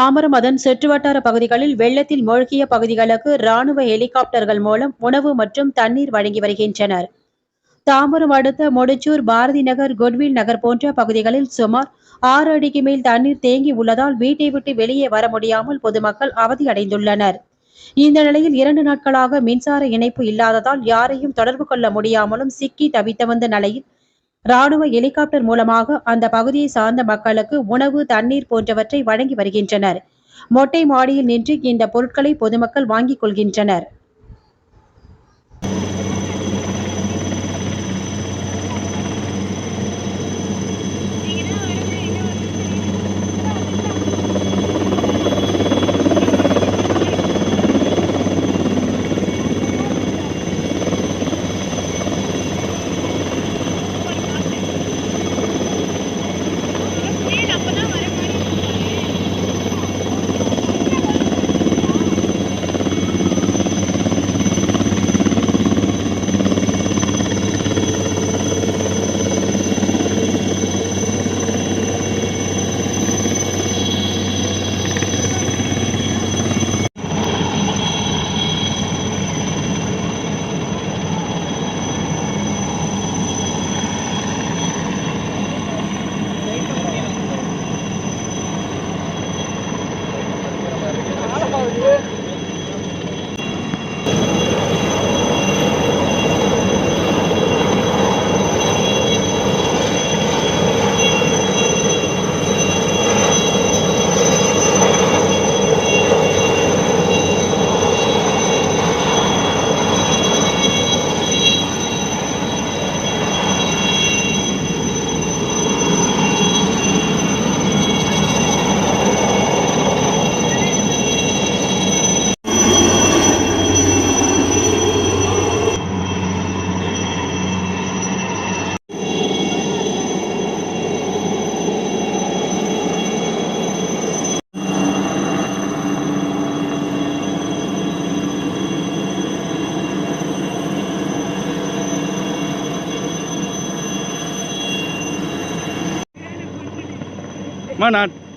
தாம்பரம் அதன் சுற்றுவட்டார பகுதிகளில் வெள்ளத்தில் மூழ்கிய பகுதிகளுக்கு ராணுவ ஹெலிகாப்டர்கள் மூலம் உணவு மற்றும் தண்ணீர் வழங்கி வருகின்றனர். தாமரம் அடுத்த முடிச்சூர் பாரதி நகர் குட்வில் நகர் போன்ற பகுதிகளில் சுமார் ஆறு அடிக்கு மேல் தண்ணீர் தேங்கி உள்ளதால் வீட்டை விட்டு வெளியே வர முடியாமல் பொதுமக்கள் அவதியடைந்துள்ளனர் இந்த நிலையில் இரண்டு நாட்களாக மின்சார இணைப்பு இல்லாததால் யாரையும் தொடர்பு கொள்ள முடியாமலும் சிக்கி தவித்த வந்த நிலையில் ராணுவ ஹெலிகாப்டர் மூலமாக அந்த பகுதியை சார்ந்த மக்களுக்கு உணவு தண்ணீர் போன்றவற்றை வழங்கி வருகின்றனர். மொட்டை மாடியில் நின்று இந்த பொருட்களை பொதுமக்கள் வாங்கிக் கொள்கின்றனர். Manat.